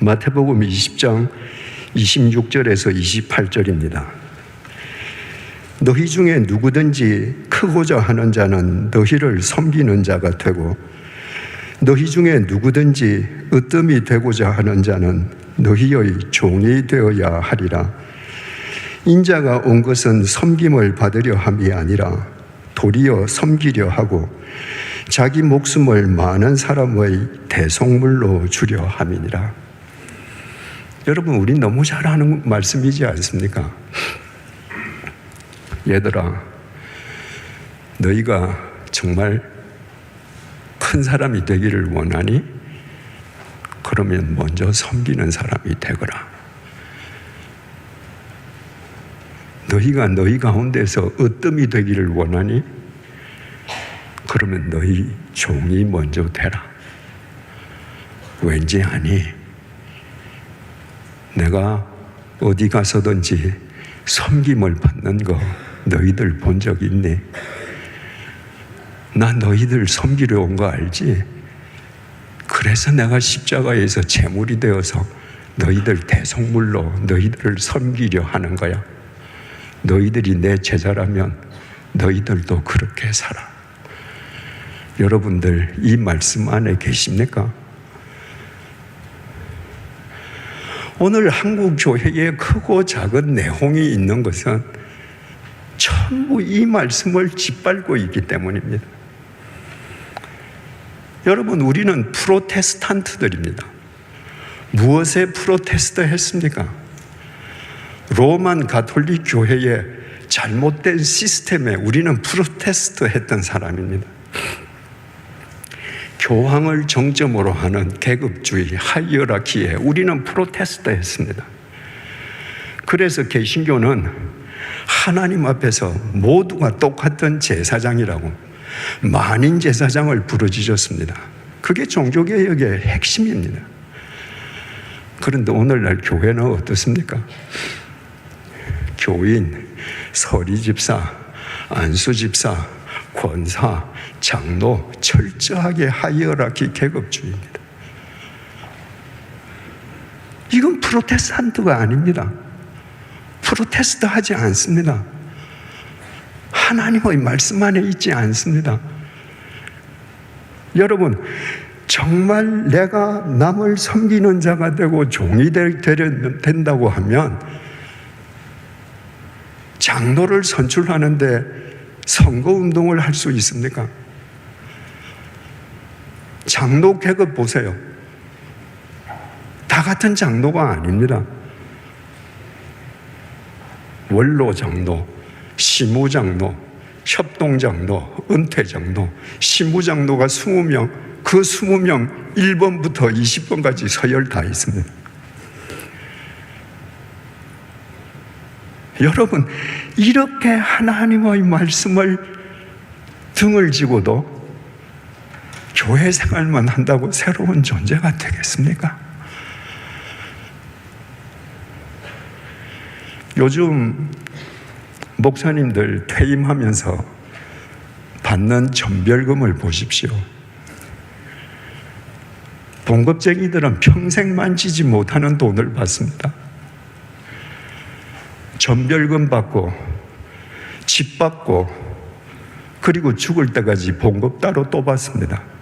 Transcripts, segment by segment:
마태복음 20장 26절에서 28절입니다. 너희 중에 누구든지 크고자 하는 자는 너희를 섬기는 자가 되고 너희 중에 누구든지 으뜸이 되고자 하는 자는 너희의 종이 되어야 하리라. 인자가 온 것은 섬김을 받으려 함이 아니라 도리어 섬기려 하고 자기 목숨을 많은 사람의 대속물로 주려 함이니라. 여러분, 우리 너무 잘 아는 말씀이지 않습니까? 얘들아, 너희가 정말 큰 사람이 되기를 원하니? 그러면 먼저 섬기는 사람이 되거라. 너희가 너희 가운데서 으뜸이 되기를 원하니? 그러면 너희 종이 먼저 되라. 왠지 아니? 내가 어디 가서든지 섬김을 받는 거 너희들 본 적 있니? 나 너희들 섬기려 온 거 알지? 그래서 내가 십자가에서 제물이 되어서 너희들 대속물로 너희들을 섬기려 하는 거야. 너희들이 내 제자라면 너희들도 그렇게 살아. 여러분들 이 말씀 안에 계십니까? 오늘 한국 교회에 크고 작은 내홍이 있는 것은 전부 이 말씀을 짓밟고 있기 때문입니다. 여러분, 우리는 프로테스탄트들입니다. 무엇에 프로테스트 했습니까? 로만 가톨릭 교회의 잘못된 시스템에 우리는 프로테스트 했던 사람입니다. 교황을 정점으로 하는 계급주의 하이어라키에 우리는 프로테스트 했습니다. 그래서 개신교는 하나님 앞에서 모두가 똑같은 제사장이라고 만인 제사장을 부르짖었습니다. 그게 종교개혁의 핵심입니다. 그런데 오늘날 교회는 어떻습니까? 교인, 서리 집사, 안수 집사, 권사, 장로 철저하게 하이어라키 계급주의입니다. 이건 프로테스탄트가 아닙니다. 프로테스트 하지 않습니다. 하나님의 말씀 안에 있지 않습니다. 여러분, 정말 내가 남을 섬기는 자가 되고 종이 된다고 하면 장로를 선출하는데 선거 운동을 할 수 있습니까? 장로 계급 보세요. 다 같은 장로가 아닙니다. 원로 장로, 시무 장로, 협동 장로, 은퇴 장로, 시무 장로가 20명, 그 20명 1번부터 20번까지 서열 다 있습니다. 여러분, 이렇게 하나님의 말씀을 등을 지고도 교회 생활만 한다고 새로운 존재가 되겠습니까? 요즘 목사님들 퇴임하면서 받는 전별금을 보십시오. 봉급쟁이들은 평생 만지지 못하는 돈을 받습니다. 전별금 받고 집 받고 그리고 죽을 때까지 봉급 따로 또 받습니다.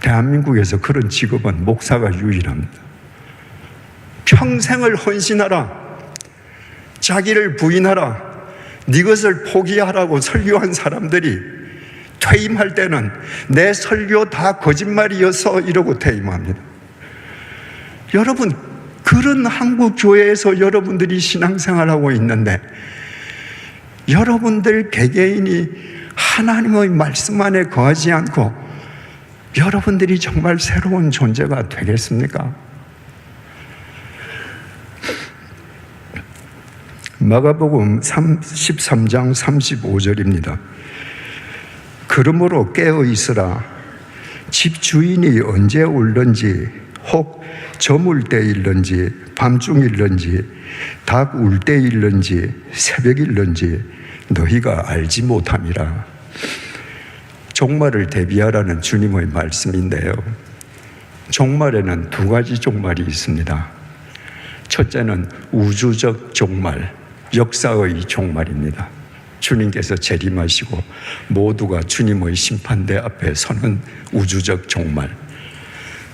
대한민국에서 그런 직업은 목사가 유일합니다. 평생을 헌신하라. 자기를 부인하라. 네 것을 포기하라고 설교한 사람들이 퇴임할 때는 내 설교 다 거짓말이어서 이러고 퇴임합니다. 여러분, 그런 한국 교회에서 여러분들이 신앙생활하고 있는데 여러분들 개개인이 하나님의 말씀 안에 거하지 않고 여러분들이 정말 새로운 존재가 되겠습니까? 마가복음 13장 35절입니다. 그러므로 깨어 있으라 집 주인이 언제 울는지 혹 저물 때 일는지 밤중 일는지 닭 울 때 일는지 새벽 일는지 너희가 알지 못함이라 종말을 대비하라는 주님의 말씀인데요. 종말에는 두 가지 종말이 있습니다. 첫째는 우주적 종말, 역사의 종말입니다. 주님께서 재림하시고 모두가 주님의 심판대 앞에 서는 우주적 종말.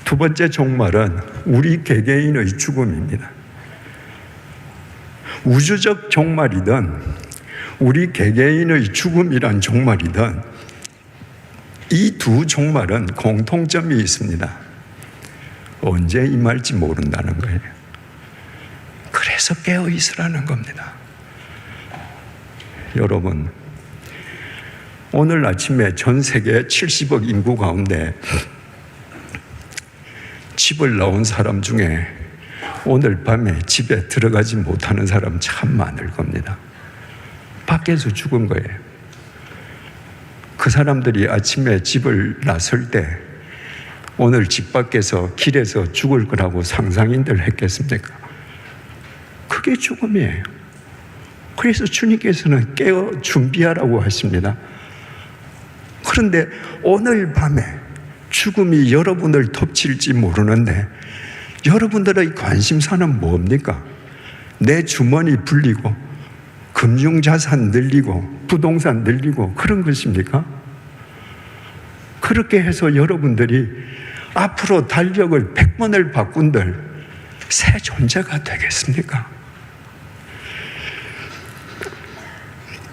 두 번째 종말은 우리 개개인의 죽음입니다. 우주적 종말이든 우리 개개인의 죽음이란 종말이든 이 두 종말은 공통점이 있습니다. 언제 임할지 모른다는 거예요. 그래서 깨어 있으라는 겁니다. 여러분, 오늘 아침에 전 세계 70억 인구 가운데 집을 나온 사람 중에 오늘 밤에 집에 들어가지 못하는 사람 참 많을 겁니다. 밖에서 죽은 거예요. 그 사람들이 아침에 집을 나설 때 오늘 집 밖에서 길에서 죽을 거라고 상상인들 했겠습니까? 그게 죽음이에요. 그래서 주님께서는 깨어 준비하라고 하십니다. 그런데 오늘 밤에 죽음이 여러분을 덮칠지 모르는데 여러분들의 관심사는 뭡니까? 내 주머니 불리고 금융자산 늘리고 부동산 늘리고 그런 것입니까? 그렇게 해서 여러분들이 앞으로 달력을 100번을 바꾼들 새 존재가 되겠습니까?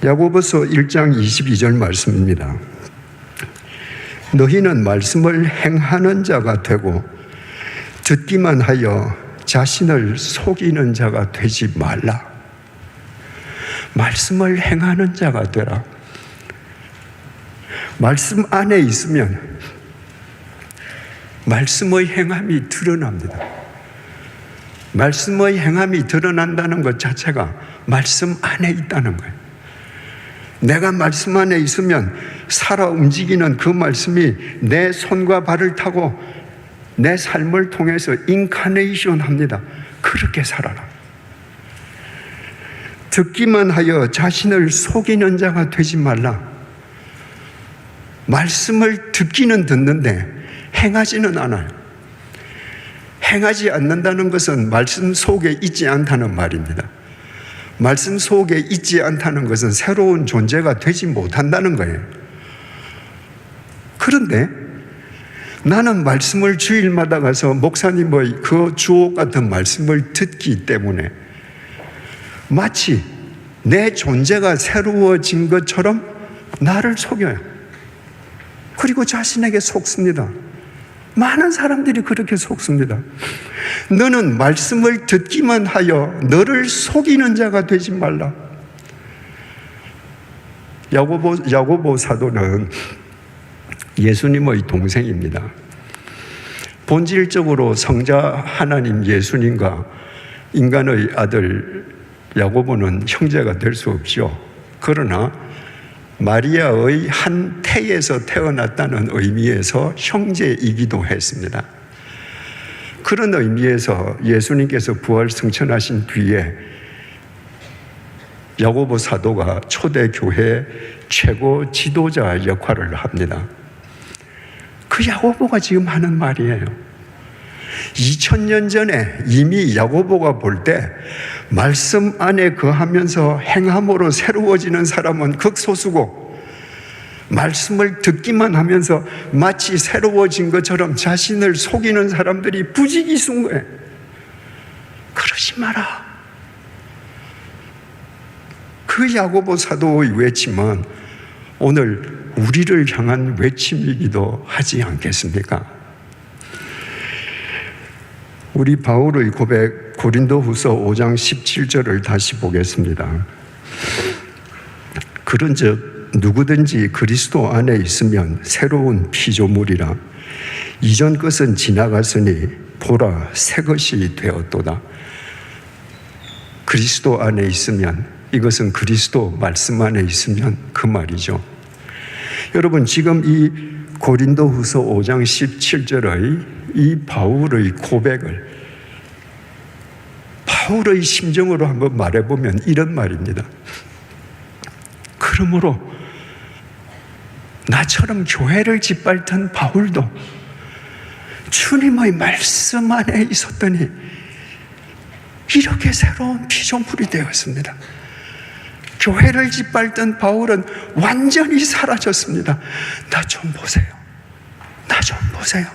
야고보서 1장 22절 말씀입니다. 너희는 말씀을 행하는 자가 되고 듣기만 하여 자신을 속이는 자가 되지 말라. 말씀을 행하는 자가 되라. 말씀 안에 있으면 말씀의 행함이 드러납니다. 말씀의 행함이 드러난다는 것 자체가 말씀 안에 있다는 거예요. 내가 말씀 안에 있으면 살아 움직이는 그 말씀이 내 손과 발을 타고 내 삶을 통해서 인카네이션 합니다. 그렇게 살아라. 듣기만 하여 자신을 속이는 자가 되지 말라. 말씀을 듣기는 듣는데 행하지는 않아요. 행하지 않는다는 것은 말씀 속에 있지 않다는 말입니다. 말씀 속에 있지 않다는 것은 새로운 존재가 되지 못한다는 거예요. 그런데 나는 말씀을 주일마다 가서 목사님의 그 주옥 같은 말씀을 듣기 때문에 마치 내 존재가 새로워진 것처럼 나를 속여요. 그리고 자신에게 속습니다. 많은 사람들이 그렇게 속습니다. 너는 말씀을 듣기만 하여 너를 속이는 자가 되지 말라. 야고보, 야고보 사도는 예수님의 동생입니다. 본질적으로 성자 하나님 예수님과 인간의 아들 야고보는 형제가 될 수 없죠. 그러나 마리아의 한 태에서 태어났다는 의미에서 형제이기도 했습니다. 그런 의미에서 예수님께서 부활 승천하신 뒤에 야고보 사도가 초대 교회 최고 지도자 역할을 합니다. 그 야고보가 지금 하는 말이에요. 2000년 전에 이미 야고보가 볼 때 말씀 안에 거하면서 행함으로 새로워지는 사람은 극소수고 말씀을 듣기만 하면서 마치 새로워진 것처럼 자신을 속이는 사람들이 부지기수인 거예요. 그러지 마라. 그 야고보 사도의 외침은 오늘 우리를 향한 외침이기도 하지 않겠습니까? 우리 바울의 고백 고린도후서 5장 17절을 다시 보겠습니다. 그런즉 누구든지 그리스도 안에 있으면 새로운 피조물이라 이전 것은 지나갔으니 보라 새 것이 되었도다. 그리스도 안에 있으면 이것은 그리스도 말씀 안에 있으면 그 말이죠. 여러분 지금 이 고린도 후서 5장 17절의 이 바울의 고백을 바울의 심정으로 한번 말해보면 이런 말입니다. 그러므로 나처럼 교회를 짓밟던 바울도 주님의 말씀 안에 있었더니 이렇게 새로운 피조물이 되었습니다. 교회를 짓밟던 바울은 완전히 사라졌습니다. 나 좀 보세요. 나 좀 보세요.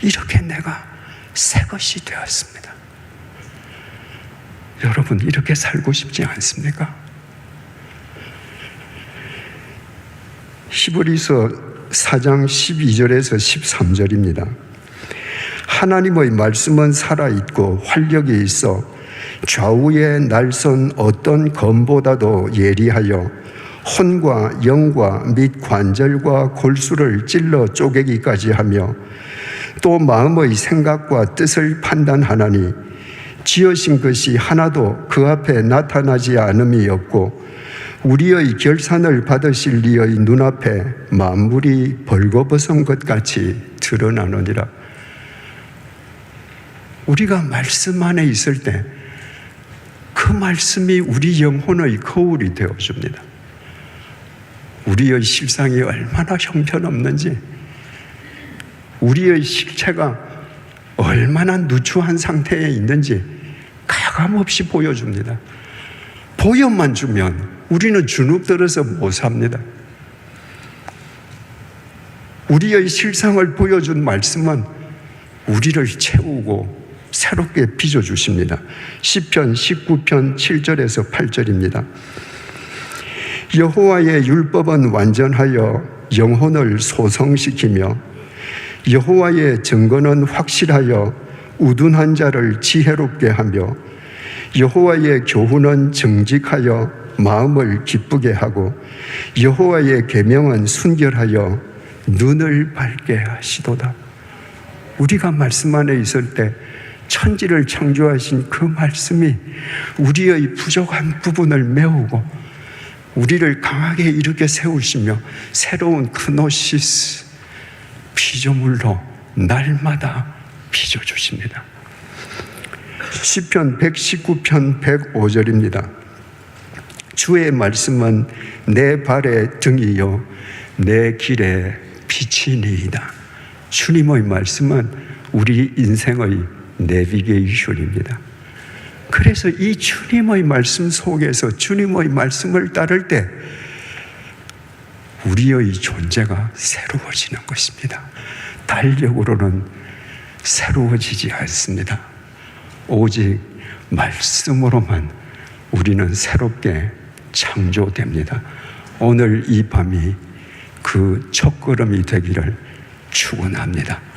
이렇게 내가 새 것이 되었습니다. 여러분, 이렇게 살고 싶지 않습니까? 히브리서 4장 12절에서 13절입니다. 하나님의 말씀은 살아있고 활력이 있어 좌우의 날선 어떤 검보다도 예리하여 혼과 영과 및 관절과 골수를 찔러 쪼개기까지 하며 또 마음의 생각과 뜻을 판단하나니 지으신 것이 하나도 그 앞에 나타나지 않음이 없고 우리의 결산을 받으실 이의 눈앞에 만물이 벌거벗은 것 같이 드러나느니라. 우리가 말씀 안에 있을 때 그 말씀이 우리 영혼의 거울이 되어 줍니다. 우리의 실상이 얼마나 형편없는지, 우리의 실체가 얼마나 누추한 상태에 있는지 가감없이 보여줍니다. 보여만 주면 우리는 주눅 들어서 못 삽니다. 우리의 실상을 보여준 말씀은 우리를 채우고 새롭게 빚어 주십니다. 시편 19편 7절에서 8절입니다. 여호와의 율법은 완전하여 영혼을 소성시키며 여호와의 증거는 확실하여 우둔한 자를 지혜롭게 하며 여호와의 교훈은 정직하여 마음을 기쁘게 하고 여호와의 계명은 순결하여 눈을 밝게 하시도다. 우리가 말씀 안에 있을 때 천지를 창조하신 그 말씀이 우리의 부족한 부분을 메우고 우리를 강하게 일으켜 세우시며 새로운 크노시스 피조물로 날마다 빚어 주십니다. 시편 119편 105절입니다. 주의 말씀은 내 발의 등이요 내 길의 빛이니이다. 주님의 말씀은 우리 인생의 내비게이션입니다. 그래서 이 주님의 말씀 속에서 주님의 말씀을 따를 때 우리의 존재가 새로워지는 것입니다. 달력으로는 새로워지지 않습니다. 오직 말씀으로만 우리는 새롭게 창조됩니다. 오늘 이 밤이 그 첫걸음이 되기를 축원합니다.